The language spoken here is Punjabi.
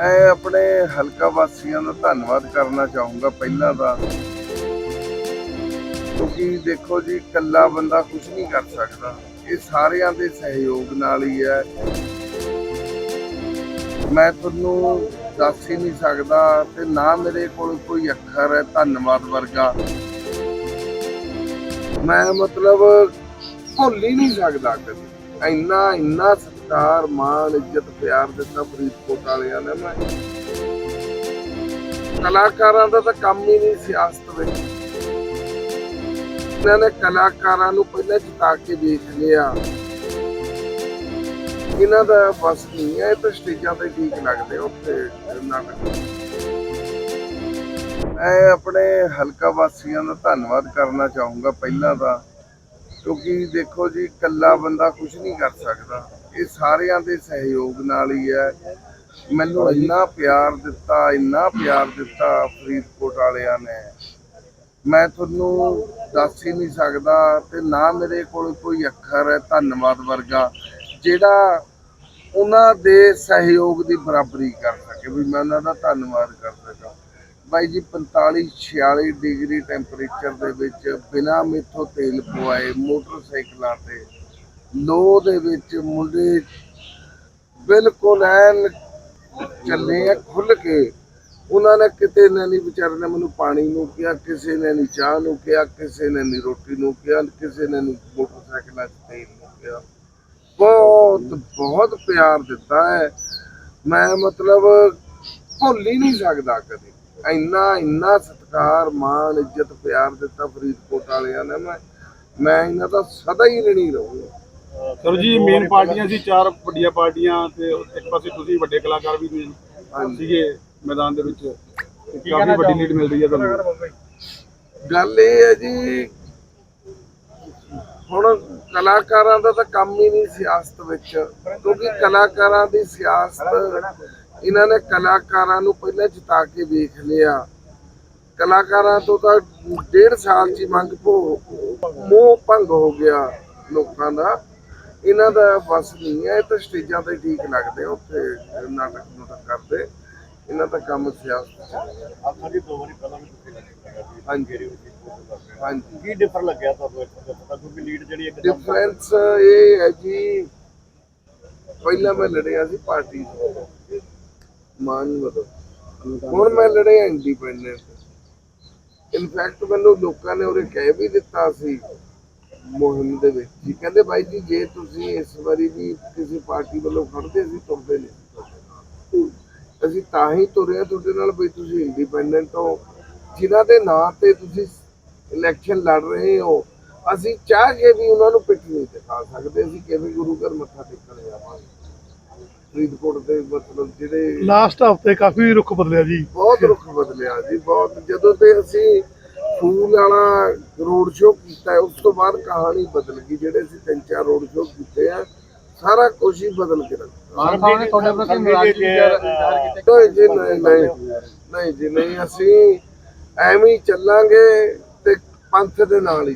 ਮੈਂ ਆਪਣੇ ਹਲਕਾ ਵਾਸੀਆਂ ਦਾ ਧੰਨਵਾਦ ਕਰਨਾ ਚਾਹੂੰਗਾ ਪਹਿਲਾਂ ਤਾਂ ਕਿਉਂਕਿ ਦੇਖੋ ਜੀ, ਇਕੱਲਾ ਬੰਦਾ ਕੁਝ ਨਹੀਂ ਕਰ ਸਕਦਾ। ਇਹ ਸਾਰਿਆਂ ਦੇ ਸਹਿਯੋਗ ਨਾਲ ਹੀ ਹੈ। ਮੈਂ ਤੁਹਾਨੂੰ ਦੱਸ ਹੀ ਨਹੀਂ ਸਕਦਾ ਤੇ ਨਾ ਮੇਰੇ ਕੋਲ ਕੋਈ ਅੱਖਰ ਹੈ ਧੰਨਵਾਦ ਵਰਗਾ। ਮੈਂ ਮਤਲਬ ਭੁੱਲ ਹੀ ਨਹੀਂ ਸਕਦਾ ਕਦੇ। ਇੰਨਾ ਇੰਨਾ ਸਤਿਕਾਰ ਮਾਣ ਇੱਜ਼ਤ ਪਿਆਰ ਦਿੱਤਾ ਫਰੀਦਕੋਟ ਵਾਲਿਆਂ ਨੇ ਮੈਂ। ਕਲਾਕਾਰਾਂ ਦਾ ਤਾਂ ਕੰਮ ਹੀ ਨਹੀਂ ਸਿਆਸਤ ਵਿੱਚ। ਇਹਨਾਂ ਨੇ ਕਲਾਕਾਰਾਂ ਨੂੰ ਪਹਿਲਾਂ ਜਿਤਾ ਕੇ ਦੇਖ ਲਿਆ। ਇਹਨਾਂ ਦਾ ਬਸ ਨਹੀਂ ਹੈ, ਇਹ ਤਾਂ ਸਟੇਜਾਂ ਤੇ ਠੀਕ ਲੱਗਦੇ ਉੱਥੇ ਨਾਟਕ ਮੈਂ ਆਪਣੇ ਹਲਕਾ ਵਾਸੀਆਂ ਦਾ ਧੰਨਵਾਦ ਕਰਨਾ ਚਾਹੂੰਗਾ ਪਹਿਲਾਂ ਤਾਂ, ਕਿਉਂਕਿ ਦੇਖੋ ਜੀ, ਇਕੱਲਾ ਬੰਦਾ ਕੁਝ ਨਹੀਂ ਕਰ ਸਕਦਾ। ਇਹ ਸਾਰਿਆਂ ਦੇ ਸਹਿਯੋਗ ਨਾਲ ਹੀ ਹੈ। ਮੈਨੂੰ ਇੰਨਾ ਪਿਆਰ ਦਿੱਤਾ, ਇੰਨਾ ਪਿਆਰ ਦਿੱਤਾ ਫਰੀਦਕੋਟ ਵਾਲਿਆਂ ਨੇ। ਮੈਂ ਤੁਹਾਨੂੰ ਦੱਸ ਹੀ ਨਹੀਂ ਸਕਦਾ ਤੇ ਨਾ ਮੇਰੇ ਕੋਲ ਕੋਈ ਅੱਖਰ ਹੈ ਧੰਨਵਾਦ ਵਰਗਾ, ਜਿਹੜਾ ਉਹਨਾਂ ਦੇ ਸਹਿਯੋਗ ਦੀ ਬਰਾਬਰੀ ਕਰ ਸਕੇ। ਵੀ ਮੈਂ ਉਹਨਾਂ ਦਾ ਧੰਨਵਾਦ ਕਰ ਸਕਾਂ। ਬਾਈ ਜੀ 45 46 ਡਿਗਰੀ ਟੈਂਪਰੇਚਰ ਦੇ ਵਿੱਚ ਬਿਨਾ ਮੇਥੋਂ ਤੇਲ ਪਵਾਏ ਮੋਟਰਸਾਈਕਲਾਂ ਤੇ ਲੋ ਦੇ ਵਿੱਚ ਮੁੰਡੇ ਬਿਲਕੁਲ ਐਨ ਚੱਲੇ ਆ ਖੁੱਲ ਕੇ। ਉਹਨਾਂ ਨੇ ਕਿਤੇ ਨੇ ਨਹੀਂ, ਵਿਚਾਰੇ ਨੇ ਮੈਨੂੰ ਪਾਣੀ ਨੂੰ ਕਿਹਾ, ਕਿਸੇ ਨੇ ਨਹੀਂ ਚਾਹ ਨੂੰ ਕਿਹਾ, ਕਿਸੇ ਨੇ ਨਹੀਂ ਰੋਟੀ ਨੂੰ ਕਿਹਾ, ਕਿਸੇ ਨੇ ਨਹੀਂ ਮੋਟਰਸਾਈਕਲਾਂ 'ਚ ਤੇਲ ਨੂੰ ਕਿਹਾ। ਬਹੁਤ ਬਹੁਤ ਪਿਆਰ ਦਿੱਤਾ ਹੈ। ਮੈਂ ਮਤਲਬ ਭੁੱਲ ਹੀ ਨਹੀਂ ਸਕਦਾ ਕਦੇ। ਇੰਨਾ ਇੰਨਾ ਸਤਿਕਾਰ, ਮਾਣ, ਇੱਜ਼ਤ, ਪਿਆਰ ਦਿੱਤਾ ਫਰੀਦਕੋਟ ਵਾਲਿਆਂ ਨੇ। ਮੈਂ ਮੈਂ ਇਹਨਾਂ ਦਾ ਸਦਾ ਹੀ ਰਣੀ ਰਹੂੰਗਾ। ਸਰ ਜੀ ਮੇਨ ਪਾਰਟੀਆਂ ਸੀ ਚਾਰ ਵੱਡੀਆਂ ਪਾਰਟੀਆਂ ਤੇ ਇੱਕ ਪਾਸੇ ਤੁਸੀਂ ਵੱਡੇ ਕਲਾਕਾਰ ਵੀ ਨੇ ਹਾਂਜੀ। ਸੀਗੇ ਮੈਦਾਨ ਦੇ ਵਿੱਚ। ਕਾਫੀ ਵੱਡੀ ਲੀਡ ਮਿਲ ਰਹੀ ਹੈ ਤੁਹਾਨੂੰ। ਗੱਲ ਇਹ ਹੈ ਜੀ ਹੁਣ ਕਲਾਕਾਰਾਂ ਦਾ ਤਾਂ ਕੰਮ ਹੀ ਨਹੀਂ ਸਿਆਸਤ ਵਿੱਚ। ਕਿਉਂਕਿ ਕਲਾਕਾਰਾਂ ਦੀ ਸਿਆਸਤ ਇਹਨਾਂ ਨੇ ਕਲਾਕਾਰਾਂ ਨੂੰ ਪਹਿਲਾਂ ਜਿਤਾ ਕੇ ਵੇਖ ਲਿਆ। ਕਲਾਕਾਰਾਂ ਤੋਂ ਤਾਂ ਡੇਢ ਸਾਲ ਚ ਹੀ ਮੰਗ ਭੋ ਮੋਹ ਭੰਗ ਹੋ ਗਿਆ ਲੋਕਾਂ ਦਾ। ਇਹਨਾਂ ਦਾ ਬਸ ਨਹੀਂ ਹੈ ਇਹ ਤਾਂ ਸਟੇਜਾਂ ਤੇ ਠੀਕ ਲੱਗਦੇ ਉੱਥੇ ਨਾਟਕ ਨੂਟਕ ਕਰਦੇ। ਇਹਨਾਂ ਦਾ ਕੰਮ ਸਿਆਸਤ। ਆਪਾਂ ਜੀ ਦੋ ਵਾਰੀ ਪਹਿਲਾਂ ਵੀ ਤੁਸੀਂ ਲੱਗਾ ਸੀ ਹਾਂਜੀ। ਹਾਂਜੀ। ਕੀ ਡਿਫਰ ਲੱਗਿਆ ਤੁਹਾਨੂੰ ਇੱਥੋਂ ਦਾ ਪਤਾ ਕਿਉਂਕਿ ਲੀਡ ਜਿਹੜੀ ਇੱਕ ਡਿਫਰੈਂਸ ਇਹ ਹੈ ਜੀ ਪਹਿਲਾਂ ਮੈਂ ਲੜਿਆ ਸੀ ਪਾਰਟੀ ਮਾਨ ਮਤਲਬ। ਹੁਣ ਮੈਂ ਲੜਿਆ ਇੰਡੀਪੈਂਡੈਂਟ। ਇਨਫੈਕਟ ਮੈਨੂੰ ਲੋਕਾਂ ਨੇ ਉਹਰੇ ਕਹਿ ਵੀ ਦਿੱਤਾ ਸੀ ਮੁਹਿੰਮ ਦੇ ਵਿੱਚ ਜੀ। ਕਹਿੰਦੇ ਬਾਈ ਜੀ ਜੇ ਤੁਸੀਂ ਇਸ ਵਾਰੀ ਵੀ ਕਿਸੇ ਪਾਰਟੀ ਵੱਲੋਂ ਖੜਦੇ ਸੀ ਤੁਰਦੇ ਨਾਲ। ਅਸੀਂ ਤਾਂ ਹੀ ਤੁਰੇ ਹਾਂ ਤੁਹਾਡੇ ਨਾਲ ਵੀ ਤੁਸੀਂ ਇੰਡੀਪੈਂਡੈਂਟ ਹੋ। ਜਿਨ੍ਹਾਂ ਦੇ ਨਾਂ ਤੇ ਤੁਸੀਂ ਇਲੈਕਸ਼ਨ ਲੜ ਰਹੇ ਹੋ ਅਸੀਂ ਚਾਹ ਕੇ ਵੀ ਉਹਨਾਂ ਨੂੰ ਪਿੱਠ ਨਹੀਂ ਦਿਖਾ ਸਕਦੇ। ਅਸੀਂ ਕਿਵੇਂ ਗੁਰੂ ਘਰ ਮੱਥਾ ਟੇਕਣ ਜਾਵਾਂਗੇ? ਫਰੀਦਕੋਟ ਦੇ ਮਤਲਬ ਜਿਹੜੇ ਲਾਸਟ ਹਫ਼ਤੇ ਕਾਫੀ ਰੁੱਖ ਬਦਲਿਆ ਜੀ। ਬਹੁਤ ਰੁੱਖ ਬਦਲਿਆ ਜੀ ਬਹੁਤ। ਜਦੋਂ ਤੇ ਅਸੀਂ ਫੂਲ ਵਾਲਾ ਰੋਡ ਸ਼ੋਅ ਕੀਤਾ ਉਸ ਤੋਂ ਬਾਅਦ ਕਹਾਣੀ ਬਦਲ ਗਈ ਜਿਹੜੇ ਅਸੀਂ ਤਿੰਨ ਚਾਰ ਰੋਡ ਸ਼ੋਅ ਕੀਤੇ ਆ ਸਾਰਾ ਕੁਝ ਹੀ ਬਦਲ ਕੇ ਰੱਖਿਆ। ਮਾਨ ਸਾਹਿਬ ਨੇ ਤੁਹਾਡੇ ਪ੍ਰਤੀ ਨਾਰਾਜ਼ਗੀ ਨਹੀਂ ਜੀ ਨਹੀਂ ਨਹੀਂ ਨਹੀਂ ਜੀ ਨਹੀਂ ਅਸੀਂ ਐਵੇਂ ਹੀ ਚੱਲਾਂਗੇ ਤੇ ਪੰਥ ਦੇ ਨਾਲ ਹੀ